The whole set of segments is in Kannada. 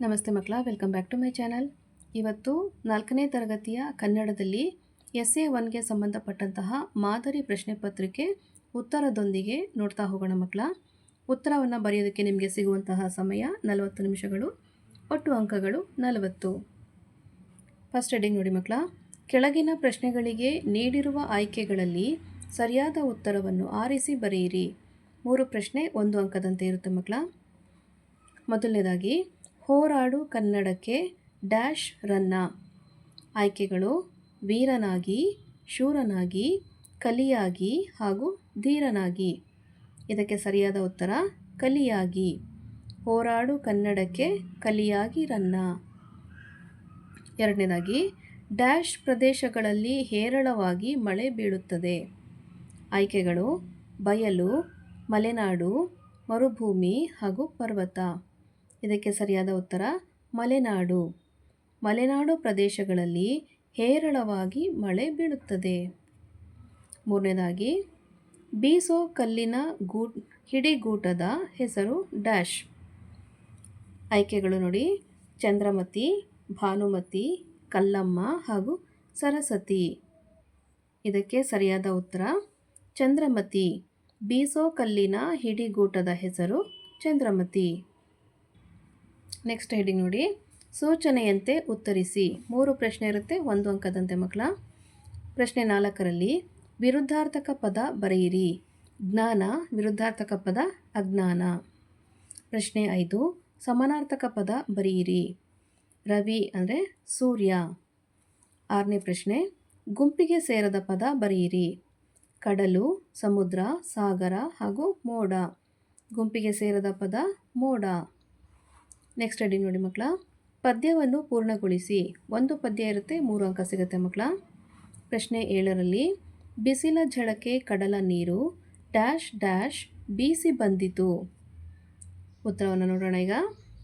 ನಮಸ್ತೆ ಮಕ್ಕಳ welcome back to my channel ಇವತ್ತು ನಾಲ್ಕನೇ ತರಗತಿಯ ಕನ್ನಡದಲ್ಲಿ ಎಸ್ ಎ ಒನ್ಗೆ ಸಂಬಂಧಪಟ್ಟಂತಹ ಮಾದರಿ ಪ್ರಶ್ನೆ ಪತ್ರಿಕೆ ಉತ್ತರದೊಂದಿಗೆ ನೋಡ್ತಾ ಹೋಗೋಣ ಮಕ್ಕಳ. ಉತ್ತರವನ್ನು ಬರೆಯೋದಕ್ಕೆ ನಿಮಗೆ ಸಿಗುವಂತಹ ಸಮಯ ನಲವತ್ತು ನಿಮಿಷಗಳು, ಒಟ್ಟು ಅಂಕಗಳು ನಲವತ್ತು. ಫಸ್ಟ್ ಹೆಡಿಂಗ್ ನೋಡಿ ಮಕ್ಕಳ. ಕೆಳಗಿನ ಪ್ರಶ್ನೆಗಳಿಗೆ ನೀಡಿರುವ ಆಯ್ಕೆಗಳಲ್ಲಿ ಸರಿಯಾದ ಉತ್ತರವನ್ನು ಆರಿಸಿ ಬರೆಯಿರಿ. ಮೂರು ಪ್ರಶ್ನೆ, ಒಂದು ಅಂಕದಂತೆ ಇರುತ್ತೆ ಮಕ್ಕಳ. ಮೊದಲನೇದಾಗಿ ಹೋರಾಡು ಕನ್ನಡಕ್ಕೆ ಡ್ಯಾಶ್ ರನ್ನ. ಆಯ್ಕೆಗಳು ವೀರನಾಗಿ, ಶೂರನಾಗಿ, ಕಲಿಯಾಗಿ ಹಾಗೂ ಧೀರನಾಗಿ. ಇದಕ್ಕೆ ಸರಿಯಾದ ಉತ್ತರ, ಕಲಿಯಾಗಿ. ಹೋರಾಡು ಕನ್ನಡಕ್ಕೆ ಕಲಿಯಾಗಿ ರನ್ನ. ಎರಡನೇದಾಗಿ, ಡ್ಯಾಶ್ ಪ್ರದೇಶಗಳಲ್ಲಿ ಹೇರಳವಾಗಿ ಮಳೆ ಬೀಳುತ್ತದೆ. ಆಯ್ಕೆಗಳು ಬಯಲು, ಮಲೆನಾಡು, ಮರುಭೂಮಿ ಹಾಗೂ ಪರ್ವತ. ಇದಕ್ಕೆ ಸರಿಯಾದ ಉತ್ತರ, ಮಲೆನಾಡು. ಮಲೆನಾಡು ಪ್ರದೇಶಗಳಲ್ಲಿ ಹೇರಳವಾಗಿ ಮಳೆ ಬೀಳುತ್ತದೆ. ಮೂರನೇದಾಗಿ, ಬೀಸೋ ಕಲ್ಲಿನ ಗೂ, ಹಿಡಿಗೂಟದ ಹೆಸರು ಡ್ಯಾಶ್. ಆಯ್ಕೆಗಳು ನೋಡಿ. ಚಂದ್ರಮತಿ, ಭಾನುಮತಿ, ಕಲ್ಲಮ್ಮ ಹಾಗೂ ಸರಸ್ವತಿ. ಇದಕ್ಕೆ ಸರಿಯಾದ ಉತ್ತರ, ಚಂದ್ರಮತಿ. ಬೀಸೋ ಕಲ್ಲಿನ ಹಿಡಿಗೂಟದ ಹೆಸರು ಚಂದ್ರಮತಿ. ನೆಕ್ಸ್ಟ್ ಹೆಡಿಂಗ್ ನೋಡಿ. ಸೂಚನೆಯಂತೆ ಉತ್ತರಿಸಿ. ಮೂರು ಪ್ರಶ್ನೆ ಇರುತ್ತೆ, ಒಂದು ಅಂಕದಂತೆ ಮಕ್ಕಳ. ಪ್ರಶ್ನೆ ನಾಲ್ಕರಲ್ಲಿ, ವಿರುದ್ಧಾರ್ಥಕ ಪದ ಬರೆಯಿರಿ. ಜ್ಞಾನ, ವಿರುದ್ಧಾರ್ಥಕ ಪದ ಅಜ್ಞಾನ. ಪ್ರಶ್ನೆ ಐದು, ಸಮಾನಾರ್ಥಕ ಪದ ಬರೆಯಿರಿ. ರವಿ ಅಂದರೆ ಸೂರ್ಯ. ಆರನೇ ಪ್ರಶ್ನೆ, ಗುಂಪಿಗೆ ಸೇರದ ಪದ ಬರೆಯಿರಿ. ಕಡಲು, ಸಮುದ್ರ, ಸಾಗರ ಹಾಗೂ ಮೋಡ. ಗುಂಪಿಗೆ ಸೇರದ ಪದ ಮೋಡ. ನೆಕ್ಸ್ಟ್ ಅಡಿ ನೋಡಿ ಮಕ್ಕಳ. ಪದ್ಯವನ್ನು ಪೂರ್ಣಗೊಳಿಸಿ. ಒಂದು ಪದ್ಯ ಇರುತ್ತೆ, ಮೂರು ಅಂಕ ಸಿಗುತ್ತೆ ಮಕ್ಕಳ. ಪ್ರಶ್ನೆ ಏಳರಲ್ಲಿ, ಬಿಸಿಲ ಝಳಕ್ಕೆ ಕಡಲ ನೀರು, ಡ್ಯಾಶ್ ಡ್ಯಾಶ್ ಬೀಸಿ ಬಂದಿತು. ಉತ್ತರವನ್ನು ನೋಡೋಣ ಈಗ.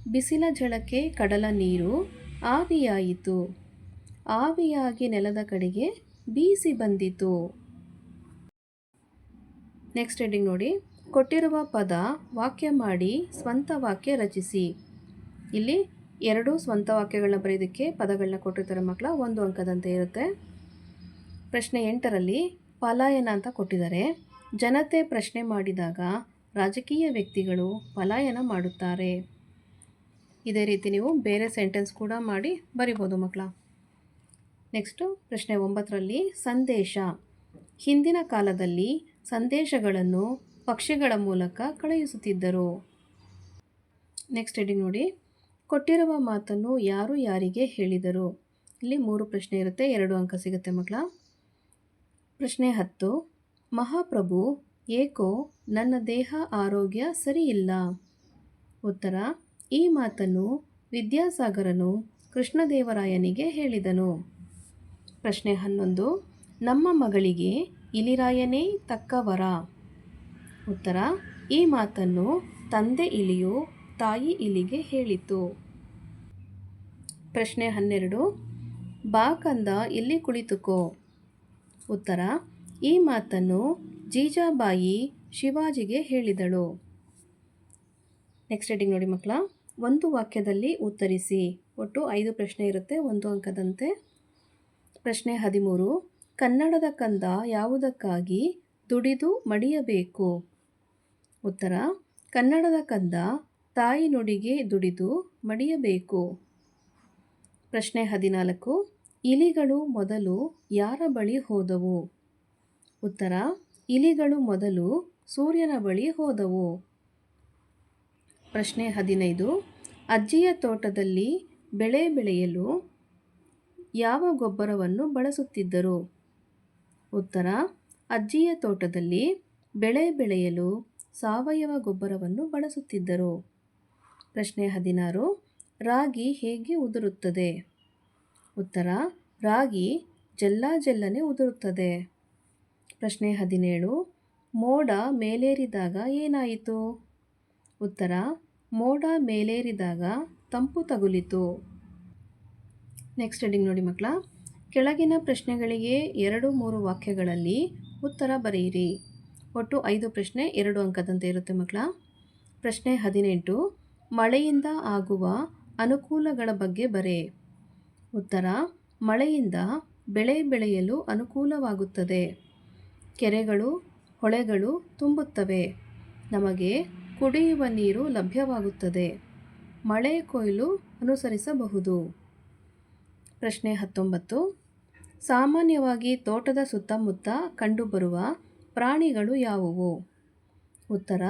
ಬಿಸಿಲ ಝಳಕ್ಕೆ ಕಡಲ ನೀರು, ಆವಿಯಾಯಿತು. ಆವಿಯಾಗಿ ನೆಲದ ಕಡೆಗೆ ಬೀಸಿ ಬಂದಿತು. ನೆಕ್ಸ್ಟ್ ಹೆಡಿಂಗ್ ನೋಡಿ. ಕೊಟ್ಟಿರುವ ಪದ ವಾಕ್ಯ ಮಾಡಿ ಸ್ವಂತ ವಾಕ್ಯ ರಚಿಸಿ. ಇಲ್ಲಿ ಎರಡು ಸ್ವಂತ ವಾಕ್ಯಗಳನ್ನ ಬರೆಯೋದಕ್ಕೆ ಪದಗಳನ್ನ ಕೊಟ್ಟಿರ್ತಾರೆ ಮಕ್ಕಳ, ಒಂದು ಅಂಕದಂತೆ ಇರುತ್ತೆ. ಪ್ರಶ್ನೆ ಎಂಟರಲ್ಲಿ, ಪಲಾಯನ ಅಂತ ಕೊಟ್ಟಿದ್ದಾರೆ. ಜನತೆ ಪ್ರಶ್ನೆ ಮಾಡಿದಾಗ ರಾಜಕೀಯ ವ್ಯಕ್ತಿಗಳು ಪಲಾಯನ ಮಾಡುತ್ತಾರೆ. ಇದೇ ರೀತಿ ನೀವು ಬೇರೆ ಸೆಂಟೆನ್ಸ್ ಕೂಡ ಮಾಡಿ ಬರಿಬೋದು ಮಕ್ಕಳ. ನೆಕ್ಸ್ಟು, ಪ್ರಶ್ನೆ ಒಂಬತ್ತರಲ್ಲಿ, ಸಂದೇಶ. ಹಿಂದಿನ ಕಾಲದಲ್ಲಿ ಸಂದೇಶಗಳನ್ನು ಪಕ್ಷಿಗಳ ಮೂಲಕ ಕಳುಹಿಸುತ್ತಿದ್ದರು. ನೆಕ್ಸ್ಟ್ ಹೆಡಿಂಗ್ ನೋಡಿ. ಕೊಟ್ಟಿರುವ ಮಾತನ್ನು ಯಾರು ಯಾರಿಗೆ ಹೇಳಿದರು? ಇಲ್ಲಿ ಮೂರು ಪ್ರಶ್ನೆ ಇರುತ್ತೆ, ಎರಡು ಅಂಕ ಸಿಗುತ್ತೆ ಮಕ್ಕಳ. ಪ್ರಶ್ನೆ ಹತ್ತು, ಮಹಾಪ್ರಭು, ಏಕೋ, ನನ್ನ ದೇಹ ಆರೋಗ್ಯ ಸರಿಯಿಲ್ಲ. ಉತ್ತರ, ಈ ಮಾತನ್ನು ವಿದ್ಯಾಸಾಗರನು ಕೃಷ್ಣದೇವರಾಯನಿಗೆ ಹೇಳಿದನು. ಪ್ರಶ್ನೆ ಹನ್ನೊಂದು, ನಮ್ಮ ಮಗಳಿಗೆ ಇಲಿರಾಯನೇ ತಕ್ಕವರ? ಉತ್ತರ, ಈ ಮಾತನ್ನು ತಂದೆ ಇಲಿಯು ತಾಯಿ ಇಲಿಗೆ ಹೇಳಿತು. ಪ್ರಶ್ನೆ ಹನ್ನೆರಡು. ಬಾ ಕಂದ, ಇಲ್ಲಿ ಕುಳಿತುಕೋ. ಉತ್ತರ, ಈ ಮಾತನ್ನು ಜೀಜಾಬಾಯಿ ಶಿವಾಜಿಗೆ ಹೇಳಿದಳು. ನೆಕ್ಸ್ಟ್ ಹೆಡಿಂಗ್ ನೋಡಿ ಮಕ್ಕಳ. ಒಂದು ವಾಕ್ಯದಲ್ಲಿ ಉತ್ತರಿಸಿ. ಒಟ್ಟು ಐದು ಪ್ರಶ್ನೆ ಇರುತ್ತೆ, ಒಂದು ಅಂಕದಂತೆ. ಪ್ರಶ್ನೆ ಹದಿಮೂರು. ಕನ್ನಡದ ಕಂದ ಯಾವುದಕ್ಕಾಗಿ ದುಡಿದು ಮಡಿಯಬೇಕು? ಉತ್ತರ, ಕನ್ನಡದ ಕಂದ ತಾಯಿ ನುಡಿಗೆ ದುಡಿದು ಮಡಿಯಬೇಕು. ಪ್ರಶ್ನೆ ಹದಿನಾಲ್ಕು. ಇಲಿಗಳು ಮೊದಲು ಯಾರ ಬಳಿ ಹೋದವು? ಉತ್ತರ. ಇಲಿಗಳು ಮೊದಲು ಸೂರ್ಯನ ಬಳಿ ಹೋದವು. ಪ್ರಶ್ನೆ ಹದಿನೈದು. ಅಜ್ಜಿಯ ತೋಟದಲ್ಲಿ ಬೆಳೆ ಬೆಳೆಯಲು ಯಾವ ಗೊಬ್ಬರವನ್ನು ಬಳಸುತ್ತಿದ್ದರು? ಉತ್ತರ. ಅಜ್ಜಿಯ ತೋಟದಲ್ಲಿ ಬೆಳೆ ಬೆಳೆಯಲು ಸಾವಯವ ಗೊಬ್ಬರವನ್ನು ಬಳಸುತ್ತಿದ್ದರು. ಪ್ರಶ್ನೆ ಹದಿನಾರು. ರಾಗಿ ಹೇಗೆ ಉದುರುತ್ತದೆ? ಉತ್ತರ, ರಾಗಿ ಜಲ್ಲ ಜಲ್ಲನೆ ಉದುರುತ್ತದೆ. ಪ್ರಶ್ನೆ ಹದಿನೇಳು. ಮೋಡ ಮೇಲೇರಿದಾಗ ಏನಾಯಿತು? ಉತ್ತರ, ಮೋಡ ಮೇಲೇರಿದಾಗ ತಂಪು ತಗುಲಿತು. ನೆಕ್ಸ್ಟ್ ಹೆಡಿಂಗ್ ನೋಡಿ ಮಕ್ಕಳ. ಕೆಳಗಿನ ಪ್ರಶ್ನೆಗಳಿಗೆ ಎರಡು ಮೂರು ವಾಕ್ಯಗಳಲ್ಲಿ ಉತ್ತರ ಬರೆಯಿರಿ. ಒಟ್ಟು ಐದು ಪ್ರಶ್ನೆ ಎರಡು ಅಂಕದಂತೆ ಇರುತ್ತೆ ಮಕ್ಕಳ. ಪ್ರಶ್ನೆ ಹದಿನೆಂಟು. ಮಳೆಯಿಂದ ಆಗುವ ಅನುಕೂಲಗಳ ಬಗ್ಗೆ ಬರೆ. ಉತ್ತರ, ಮಳೆಯಿಂದ ಬೆಳೆ ಬೆಳೆಯಲು ಅನುಕೂಲವಾಗುತ್ತದೆ. ಕೆರೆಗಳು, ಹೊಳೆಗಳು ತುಂಬುತ್ತವೆ. ನಮಗೆ ಕುಡಿಯುವ ನೀರು ಲಭ್ಯವಾಗುತ್ತದೆ. ಮಳೆ ಕೊಯ್ಲು ಅನುಸರಿಸಬಹುದು. ಪ್ರಶ್ನೆ ಹತ್ತೊಂಬತ್ತು, ಸಾಮಾನ್ಯವಾಗಿ ತೋಟದ ಸುತ್ತಮುತ್ತ ಕಂಡುಬರುವ ಪ್ರಾಣಿಗಳು ಯಾವುವು? ಉತ್ತರ,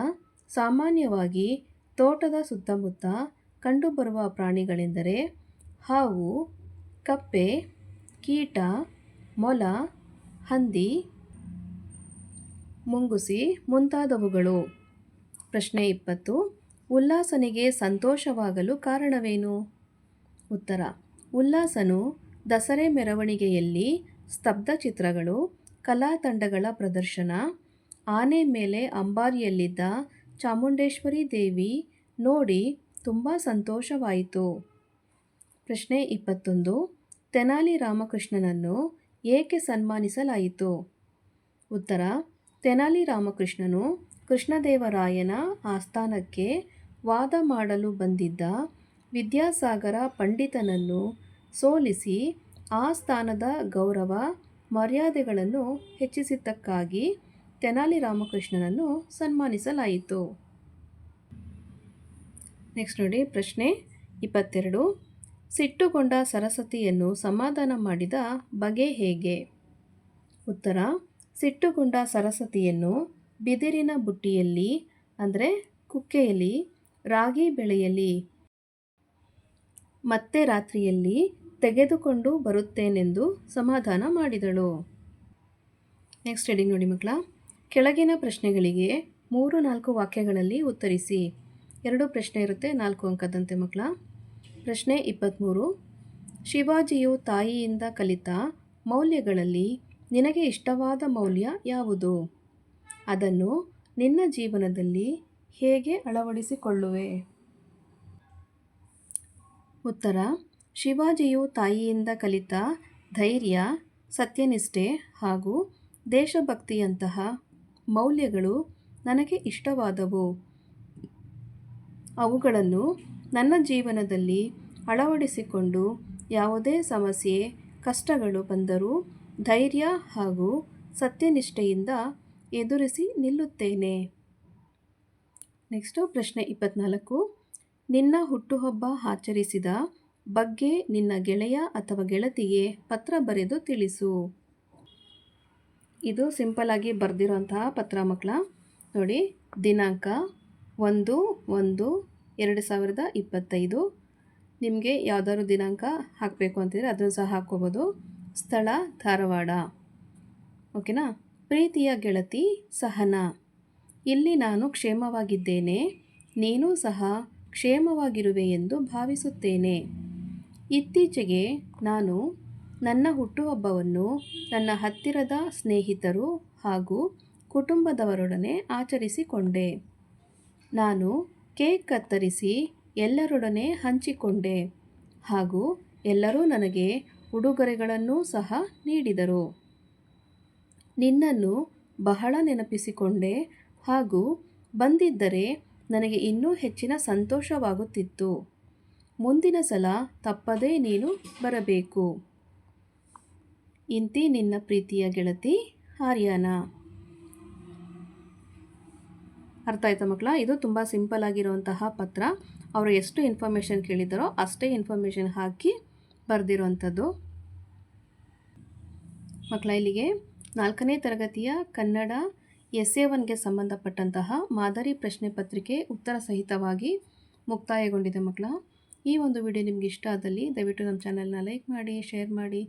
ಸಾಮಾನ್ಯವಾಗಿ ತೋಟದ ಸುತ್ತಮುತ್ತ ಕಂಡುಬರುವ ಪ್ರಾಣಿಗಳೆಂದರೆ ಹಾವು, ಕಪ್ಪೆ, ಕೀಟ, ಮೊಲ, ಹಂದಿ, ಮುಂಗುಸಿ ಮುಂತಾದವುಗಳು. ಪ್ರಶ್ನೆ ಇಪ್ಪತ್ತು, ಉಲ್ಲಾಸನಿಗೆ ಸಂತೋಷವಾಗಲು ಕಾರಣವೇನು? ಉತ್ತರ, ಉಲ್ಲಾಸನು ದಸರೆ ಮೆರವಣಿಗೆಯಲ್ಲಿ ಸ್ತಬ್ಧ ಚಿತ್ರಗಳು ಕಲಾ ತಂಡಗಳ ಪ್ರದರ್ಶನ, ಆನೆ ಮೇಲೆ ಅಂಬಾರಿಯಲ್ಲಿದ್ದ ಚಾಮುಂಡೇಶ್ವರಿ ದೇವಿ ನೋಡಿ ತುಂಬ ಸಂತೋಷವಾಯಿತು. ಪ್ರಶ್ನೆ ಇಪ್ಪತ್ತೊಂದು, ತೆನಾಲಿ ರಾಮಕೃಷ್ಣನನ್ನು ಏಕೆ ಸನ್ಮಾನಿಸಲಾಯಿತು? ಉತ್ತರ, ತೆನಾಲಿ ರಾಮಕೃಷ್ಣನು ಕೃಷ್ಣದೇವರಾಯನ ಆಸ್ಥಾನಕ್ಕೆ ವಾದ ಮಾಡಲು ಬಂದಿದ್ದ ವಿದ್ಯಾಸಾಗರ ಪಂಡಿತನನ್ನು ಸೋಲಿಸಿ ಆ ಸ್ಥಾನದ ಗೌರವ, ಮರ್ಯಾದೆಗಳನ್ನು ಹೆಚ್ಚಿಸಿದ್ದಕ್ಕಾಗಿ ತೆನಾಲಿ ರಾಮಕೃಷ್ಣನನ್ನು ಸನ್ಮಾನಿಸಲಾಯಿತು. ನೆಕ್ಸ್ಟ್ ನೋಡಿ, ಪ್ರಶ್ನೆ ಇಪ್ಪತ್ತೆರಡು. ಸಿಟ್ಟುಗೊಂಡ ಸರಸ್ವತಿಯನ್ನು ಸಮಾಧಾನ ಮಾಡಿದ ಬಗೆ ಹೇಗೆ? ಉತ್ತರ, ಸಿಟ್ಟುಗೊಂಡ ಸರಸ್ವತಿಯನ್ನು ಬಿದಿರಿನ ಬುಟ್ಟಿಯಲ್ಲಿ, ಅಂದರೆ ಕುಕ್ಕೆಯಲ್ಲಿ, ರಾಗಿ ಬೆಳೆಯಲಿ ಮತ್ತೆ ರಾತ್ರಿಯಲ್ಲಿ ತೆಗೆದುಕೊಂಡು ಬರುತ್ತೇನೆಂದು ಸಮಾಧಾನ ಮಾಡಿದಳು. ನೆಕ್ಸ್ಟ್ ಹೇಳಿ ನೋಡಿ ಮಕ್ಕಳ. ಕೆಳಗಿನ ಪ್ರಶ್ನೆಗಳಿಗೆ ಮೂರು ನಾಲ್ಕು ವಾಕ್ಯಗಳಲ್ಲಿ ಉತ್ತರಿಸಿ. ಎರಡು ಪ್ರಶ್ನೆ ಇರುತ್ತೆ, ನಾಲ್ಕು ಅಂಕದಂತೆ ಮಕ್ಕಳ. ಪ್ರಶ್ನೆ ಇಪ್ಪತ್ತ್ಮೂರು ಶಿವಾಜಿಯು ತಾಯಿಯಿಂದ ಕಲಿತ ಮೌಲ್ಯಗಳಲ್ಲಿ ನಿನಗೆ ಇಷ್ಟವಾದ ಮೌಲ್ಯ ಯಾವುದು? ಅದನ್ನು ನಿನ್ನ ಜೀವನದಲ್ಲಿ ಹೇಗೆ ಅಳವಡಿಸಿಕೊಳ್ಳುವೆ? ಉತ್ತರ. ಶಿವಾಜಿಯು ತಾಯಿಯಿಂದ ಕಲಿತ ಧೈರ್ಯ, ಸತ್ಯನಿಷ್ಠೆ ಹಾಗೂ ದೇಶಭಕ್ತಿಯಂತಹ ಮೌಲ್ಯಗಳು ನನಗೆ ಇಷ್ಟವಾದವು. ಅವುಗಳನ್ನು ನನ್ನ ಜೀವನದಲ್ಲಿ ಅಳವಡಿಸಿಕೊಂಡು ಯಾವುದೇ ಸಮಸ್ಯೆ, ಕಷ್ಟಗಳು ಬಂದರೂ ಧೈರ್ಯ ಹಾಗೂ ಸತ್ಯನಿಷ್ಠೆಯಿಂದ ಎದುರಿಸಿ ನಿಲ್ಲುತ್ತೇನೆ. ನೆಕ್ಸ್ಟು ಪ್ರಶ್ನೆ ಇಪ್ಪತ್ನಾಲ್ಕು. ನಿನ್ನ ಹುಟ್ಟುಹಬ್ಬ ಆಚರಿಸಿದ ಬಗ್ಗೆ ನಿನ್ನ ಗೆಳೆಯ ಅಥವಾ ಗೆಳತಿಗೆ ಪತ್ರ ಬರೆದು ತಿಳಿಸು. ಇದು ಸಿಂಪಲ್ ಆಗಿ ಬರೆದಿರುವಂತಹ ಪತ್ರ ಮಕ್ಕಳ. ನೋಡಿ, ದಿನಾಂಕ ಒಂದು ಒಂದು, ಎರಡು ಸಾವಿರದ ಇಪ್ಪತ್ತೈದು. ನಿಮಗೆ ಯಾವುದಾದ್ರು ದಿನಾಂಕ ಹಾಕಬೇಕು ಅಂತಿದ್ರೆ ಅದನ್ನು ಸಹ ಹಾಕ್ಕೋಬೋದು. ಸ್ಥಳ, ಧಾರವಾಡ. ಓಕೆನಾ? ಪ್ರೀತಿಯ ಗೆಳತಿ ಸಹನ. ಇಲ್ಲಿ ನಾನು ಕ್ಷೇಮವಾಗಿದ್ದೇನೆ, ನೀನು ಸಹ ಕ್ಷೇಮವಾಗಿರುವೆ ಎಂದು ಭಾವಿಸುತ್ತೇನೆ. ಇತ್ತೀಚೆಗೆ ನಾನು ನನ್ನ ಹುಟ್ಟುಹಬ್ಬವನ್ನು ನನ್ನ ಹತ್ತಿರದ ಸ್ನೇಹಿತರು ಹಾಗೂ ಕುಟುಂಬದವರೊಡನೆ ಆಚರಿಸಿಕೊಂಡೆ. ನಾನು ಕೇಕ್ ಕತ್ತರಿಸಿ ಎಲ್ಲರೊಡನೆ ಹಂಚಿಕೊಂಡೆ ಹಾಗೂ ಎಲ್ಲರೂ ನನಗೆ ಉಡುಗೊರೆಗಳನ್ನೂ ಸಹ ನೀಡಿದರು. ನಿನ್ನನ್ನು ಬಹಳ ನೆನಪಿಸಿಕೊಂಡೆ ಹಾಗೂ ಬಂದಿದ್ದರೆ ನನಗೆ ಇನ್ನೂ ಹೆಚ್ಚಿನ ಸಂತೋಷವಾಗುತ್ತಿತ್ತು. ಮುಂದಿನ ಸಲ ತಪ್ಪದೇ ನೀನು ಬರಬೇಕು. ಇಂತಿ ನಿನ್ನ ಪ್ರೀತಿಯ ಗೆಳತಿ ಆರ್ಯಾನ. ಅರ್ಥ ಆಯ್ತಾ ಮಕ್ಕಳ? ಇದು ತುಂಬ ಸಿಂಪಲ್ ಆಗಿರುವಂತಹ ಪತ್ರ. ಅವರು ಎಷ್ಟು ಇನ್ಫಾರ್ಮೇಷನ್ ಕೇಳಿದ್ದಾರೋ ಅಷ್ಟೇ ಇನ್ಫಾರ್ಮೇಷನ್ ಹಾಕಿ ಬರೆದಿರುವಂಥದ್ದು. ಮಕ್ಕಳ, ಇಲ್ಲಿಗೆ ನಾಲ್ಕನೇ ತರಗತಿಯ ಕನ್ನಡ ಎಸ್ ಎ ಒನ್ಗೆ ಸಂಬಂಧಪಟ್ಟಂತಹ ಮಾದರಿ ಪ್ರಶ್ನೆ ಪತ್ರಿಕೆ ಉತ್ತರ ಸಹಿತವಾಗಿ ಮುಕ್ತಾಯಗೊಂಡಿದೆ ಮಕ್ಕಳ. ಈ ಒಂದು ವಿಡಿಯೋ ನಿಮ್ಗೆ ಇಷ್ಟ ಆದಲ್ಲಿ ದಯವಿಟ್ಟು ನಮ್ಮ ಚಾನಲ್ನ ಲೈಕ್ ಮಾಡಿ, ಶೇರ್ ಮಾಡಿ.